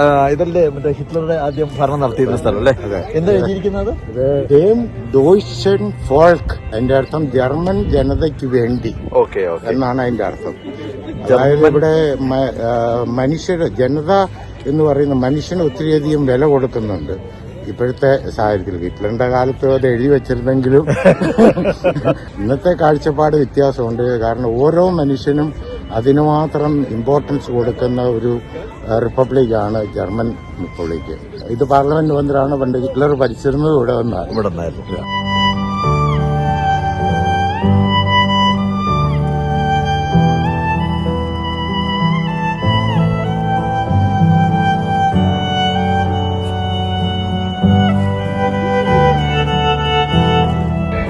ആ, ഇതല്ലേ മറ്റേ ഹിറ്റ്ലറുടെ ആദ്യം ഭരണം നടത്തിയിരുന്ന സ്ഥലം അല്ലേ? എന്താ എഴുതിയിരിക്കുന്നത് ഡേം ദോയ്ഷൻ ഫോൾക്ക് അതിന്റെ അർത്ഥം ജർമ്മൻ ജനതയ്ക്ക് വേണ്ടി ഓക്കെ എന്നാണ് അതിന്റെ അർത്ഥം. അതായത് ഇവിടെ മനുഷ്യരുടെ ജനത എന്ന് പറയുന്ന മനുഷ്യന് ഒത്തിരിയധികം വില കൊടുക്കുന്നുണ്ട്. ഇപ്പോഴത്തെ സാഹചര്യത്തിൽ ഹിറ്റ്ലറിന്റെ കാലത്ത് അത് എഴുതി വെച്ചിരുന്നെങ്കിലും ഇന്നത്തെ കാഴ്ചപ്പാട് വ്യത്യാസമുണ്ട്. കാരണം ഓരോ മനുഷ്യനും അതിനുമാത്രം ഇമ്പോർട്ടൻസ് കൊടുക്കുന്ന ഒരു റിപ്പബ്ലിക്കാണ് ജർമ്മൻ റിപ്പബ്ലിക്ക്. ഇത് പാർലമെന്റ് മന്ത്രിയാണ് പണ്ട് ഹിറ്റ്ലർ ഭരിച്ചിരുന്നത് ഇവിടെ വന്നാണ് ഇവിടെ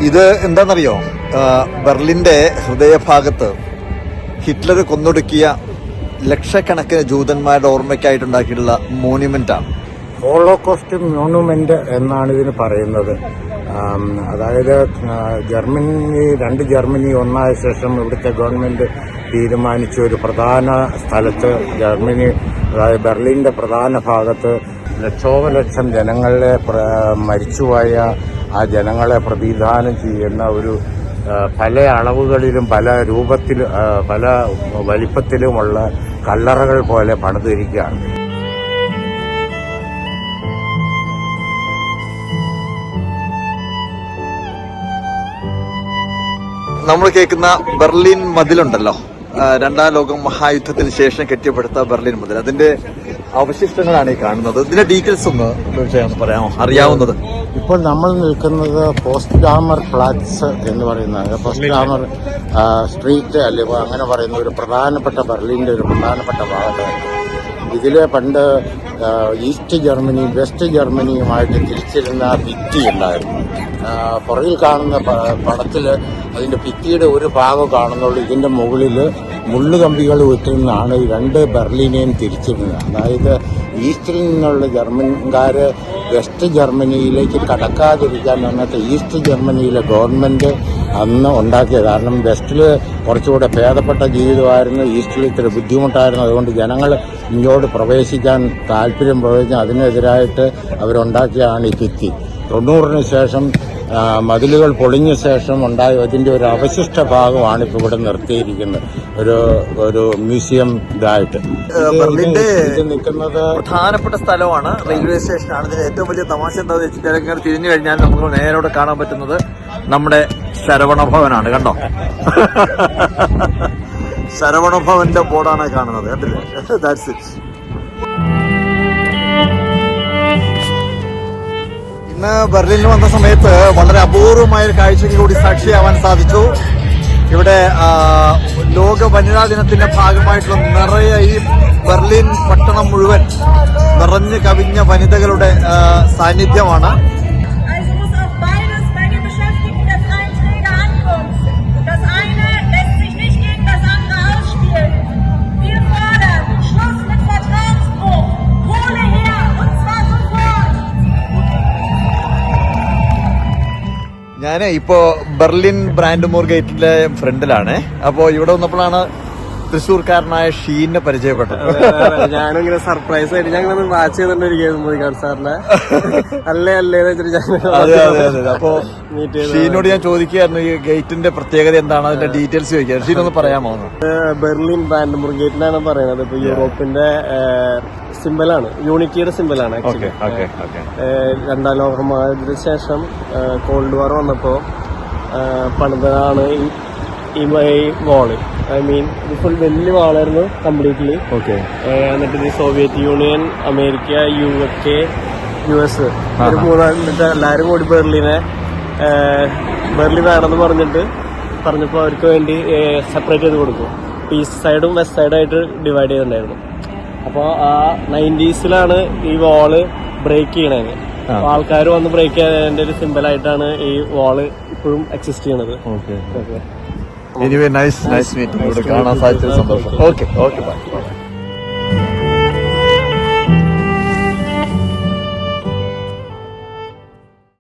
ഇത് എന്താണെന്നറിയോ? ആ, ബെർലിന്റെ ഹൃദയഭാഗത്ത് ഹിറ്റ്ലർ കൊന്നൊടുക്കിയ ലക്ഷക്കണക്കിന് ജൂതന്മാരുടെ ഓർമ്മയ്ക്കായിട്ടുണ്ടാക്കിയിട്ടുള്ള മോണ്യുമെന്റ് ആണ്. ഹോളോകോസ്റ്റ് മോണുമെന്റ് എന്നാണ് ഇതിന് പറയുന്നത്. അതായത് ജർമ്മനി രണ്ട് ജർമ്മനി ഒന്നായ ശേഷം ഇവിടുത്തെ ഗവൺമെന്റ് തീരുമാനിച്ച ഒരു പ്രധാന സ്ഥലത്ത് ജർമ്മനി അതായത് ബെർലിന്റെ പ്രധാന ഭാഗത്ത് ലക്ഷോപലക്ഷം ജനങ്ങളെ മരിച്ചുപോയ ആ ജനങ്ങളെ പ്രതിദാനം ചെയ്യുന്ന ഒരു പല അളവുകളിലും പല രൂപത്തിൽ പല വലിപ്പത്തിലുമുള്ള കല്ലറകൾ പോലെ പണിതിരിക്കുകയാണ്. നമ്മൾ കേൾക്കുന്ന ബെർലിൻ മതിലുണ്ടല്ലോ. രണ്ടാം ലോക മഹായുദ്ധത്തിന് ശേഷം കെട്ടിപ്പടുത്ത ബെർലിൻ മതിൽ. അതിന്റെ അവശിഷ്ടങ്ങളാണ് ഈ കാണുന്നത്. ഇതിന്റെ ഡീറ്റെയിൽസ് ഒന്ന് പറയാമോ? അറിയാവുന്നത്. ഇപ്പോൾ നമ്മൾ നിൽക്കുന്നത് പോസ്റ്റ് ഡാമർ ഫ്ലാറ്റ്സ് എന്ന് പറയുന്നത് പോസ്റ്റ് ഡാമർ സ്ട്രീറ്റ് അല്ലെങ്കിൽ അങ്ങനെ പറയുന്ന ഒരു പ്രധാനപ്പെട്ട ബർലിന്റെ ഒരു പ്രധാനപ്പെട്ട ഭാഗമാണ് ഇതിൽ പണ്ട് ഈസ്റ്റ് ജർമ്മനിയും വെസ്റ്റ് ജർമ്മനിയുമായിട്ട് തിരിച്ചിരുന്ന ഭിത്തി ഉണ്ടായിരുന്നു. പുറകിൽ കാണുന്ന പടത്തിൽ അതിന്റെ ഭിത്തിയുടെ ഒരു ഭാഗം കാണുന്നുള്ളൂ. ഇതിന്റെ മുകളിൽ മുള്ളുകമ്പികൾ വിട്ടിരുന്നാണ് ഈ രണ്ട് ബെർലിനെയും തിരിച്ചിരുന്നത്. അതായത് ഈസ്റ്റിൽ നിന്നുള്ള ജർമ്മൻകാര് വെസ്റ്റ് ജർമ്മനിയിലേക്ക് കടക്കാതിരിക്കാൻ അന്നത്തെ ഈസ്റ്റ് ജർമ്മനിയിലെ ഗവൺമെന്റ് അന്ന് ഉണ്ടാക്കിയത്. കാരണം വെസ്റ്റിൽ കുറച്ചുകൂടെ ഭേദപ്പെട്ട ജീവിതമായിരുന്നു ഈസ്റ്റിൽ ഇത്തിരി ബുദ്ധിമുട്ടായിരുന്നു. അതുകൊണ്ട് ജനങ്ങൾ ഇങ്ങോട്ട് പ്രവേശിക്കാൻ താല്പര്യം പ്രവേശിച്ച അതിനെതിരായിട്ട് അവരുണ്ടാക്കിയതാണ് ഈ ഭിത്തി. തൊണ്ണൂറിന് ശേഷം മതിലുകൾ പൊളിഞ്ഞ ശേഷം ഉണ്ടായ അതിന്റെ ഒരു അവശിഷ്ട ഭാഗമാണ് ഇപ്പോൾ ഇവിടെ നിർത്തിയിരിക്കുന്നത്. ഒരു ഒരു മ്യൂസിയം ഇതായിട്ട്. ഇത് ബെർലിന്റെ നിൽക്കുന്നത് പ്രധാനപ്പെട്ട സ്ഥലമാണ്. റെയിൽവേ സ്റ്റേഷനാണ്. ഇതിന് ഏറ്റവും വലിയ തമാശ എന്താണെന്ന് വെച്ചിട്ടുണ്ടെങ്കിൽ തിരിഞ്ഞു കഴിഞ്ഞാൽ നമുക്ക് നേരോടെ കാണാൻ പറ്റുന്നത് നമ്മുടെ ശരവണ ഭവനാണ്. കണ്ടോ? ശരവണ ഭവന്റെ ബോർഡാണ് കാണുന്നത്. കണ്ടില്ലേ? ദാറ്റ്സ് ഇറ്റ് ഇന്ന് ബെർലിനിൽ വന്ന സമയത്ത് വളരെ അപൂർവമായ ഒരു കാഴ്ചയ്ക്ക് കൂടി സാക്ഷിയാവാൻ സാധിച്ചു. ഇവിടെ ലോക വനിതാ ദിനത്തിന്റെ ഭാഗമായിട്ടുള്ള നിറയെ ഈ ബെർലിൻ പട്ടണം മുഴുവൻ നിറഞ്ഞു കവിഞ്ഞ വനിതകളുടെ സാന്നിധ്യമാണ്. ഞാൻ ഇപ്പോ ബെർലിൻ ബ്രാൻഡ് മോർ ഗേറ്റിന്റെ ഫ്രണ്ടിലാണ്. അപ്പോൾ ഇവിടെ വന്നപ്പോഴാണ് തൃശ്ശൂർക്കാരനായ ഷീനെ പരിചയപ്പെട്ടത്. ഞാനിങ്ങനെ സർപ്രൈസ് ആയിട്ട് വാച്ച് ചെയ്തോണ്ടിരിക്കുന്നു സാറിനെ. അല്ലേ അല്ലേ എന്ന് വെച്ചിട്ട് ഞാൻ അതെ അതെ അതെ അപ്പോ ഷീനോട് ഞാൻ ചോദിക്കുകയായിരുന്നു ഈ ഗേറ്റിന്റെ പ്രത്യേകത എന്താണ്? അതിന്റെ ഡീറ്റെയിൽസ് ചോദിക്കാൻ ഷീൻ ഒന്ന് പറയാമോ ബെർലിൻ ബ്രാൻഡ് ഗേറ്റിനാണ് പറയുന്നത്. ഇപ്പൊ യൂറോപ്പിന്റെ സിമ്പലാണ്. യൂണിറ്റിയുടെ സിമ്പലാണ് ആക്ച്വലി രണ്ടാം ലോകമായതിനു ശേഷം കോൾഡ് വാർ വന്നപ്പോ പണിതാണ് ഈ- ഈ വാൾ ഐ മീൻ ഇത് ഫുൾ വലിയ വാളായിരുന്നു കംപ്ലീറ്റ്ലി ഓക്കെ എന്നിട്ട് ഇത് Soviet Union America U K U S ഒരു മൂന്നാൽ എല്ലാവരും കൂടി ബെർലിനെ ബെർലിൻ വേണമെന്ന് പറഞ്ഞിട്ട് പറഞ്ഞപ്പോൾ അവർക്ക് വേണ്ടി സെപ്പറേറ്റ് ചെയ്ത് കൊടുക്കും ഈസ്റ്റ് സൈഡും വെസ്റ്റ് സൈഡായിട്ട് ഡിവൈഡ് ചെയ്തിട്ടുണ്ടായിരുന്നു. അപ്പോൾ ആ നയന്റീസിലാണ് ഈ വാൾ ബ്രേക്ക് ചെയ്യണത്. ആൾക്കാർ വന്ന് ബ്രേക്ക് ചെയ്തതിന്റെ ഒരു സിമ്പിളായിട്ടാണ് ഈ വാൾ ഇപ്പോഴും എക്സിസ്റ്റ് ചെയ്യണത്. Okay okay anyway nice nice meeting ഇവിടെ കാണാൻ സാധിച്ചത് സന്തോഷം. Okay okay bye